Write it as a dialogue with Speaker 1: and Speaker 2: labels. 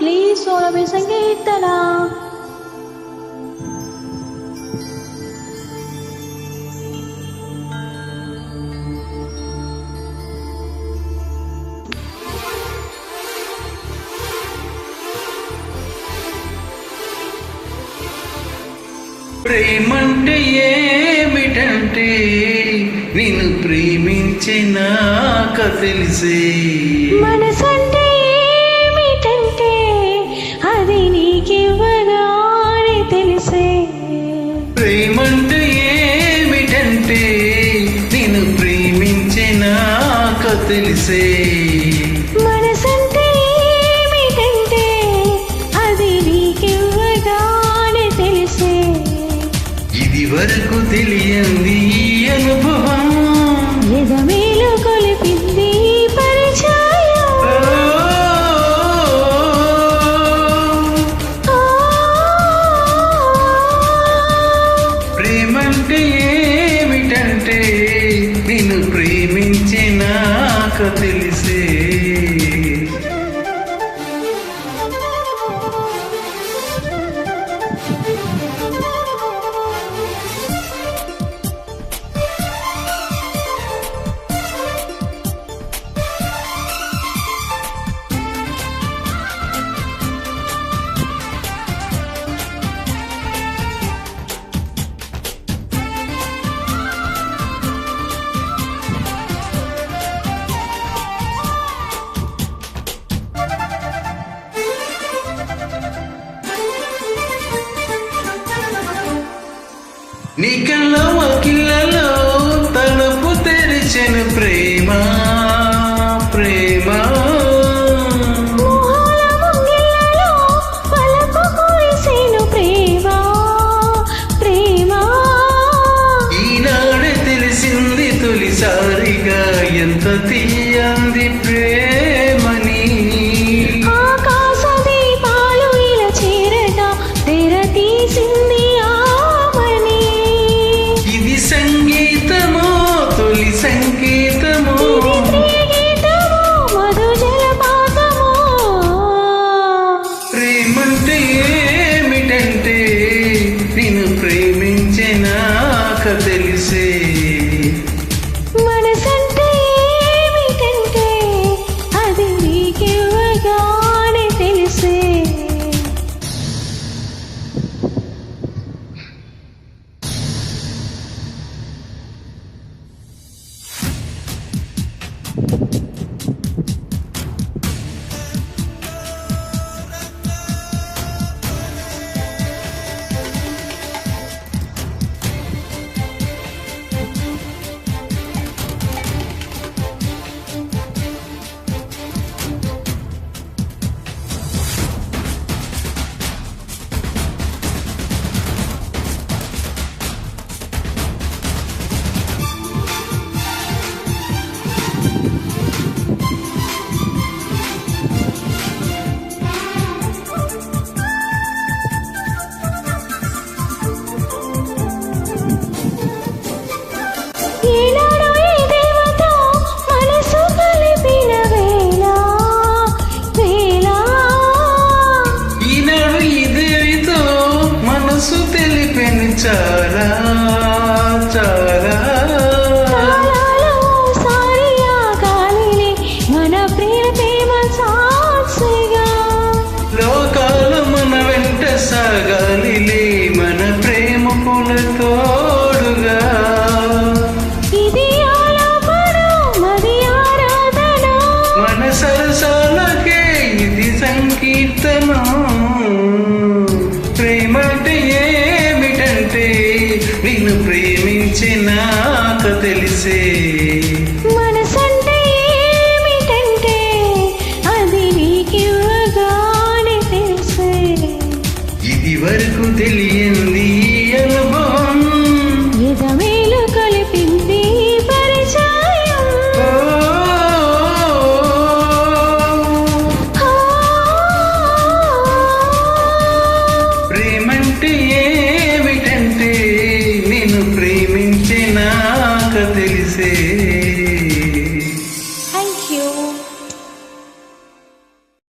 Speaker 1: Please సోనమే సంగీతన
Speaker 2: ప్రేమంటే ఏమిటంటే నిన్ను ప్రేమించినాక తెలిసే.
Speaker 1: మనసంటే తెలిసే. మనసంటే ఏమిటంటే అది నీకివ్వగానే తెలిసే.
Speaker 2: ఇది వరకు తెలియంది. ప్రేమించినాక తెలిసే నీ కళ్ళ వకిళ్ళలో తలుపు తెరిచిన ప్రేమ ప్రేమ. తొలిసారిగా ఎంత తీయంది ప్రేమని.
Speaker 1: ఆకాశ దీపాలు ఇలా చేరగా తెర తీసింది
Speaker 2: ప్రేమించినాక తెలిసే
Speaker 1: మనసంటే
Speaker 2: ప్రేమించినాక తెలిసే.
Speaker 1: మనసంటే ఏమిటంటే అది నీకివ్వగానే తెలిసే.
Speaker 2: ఇది వరకు తెలియంది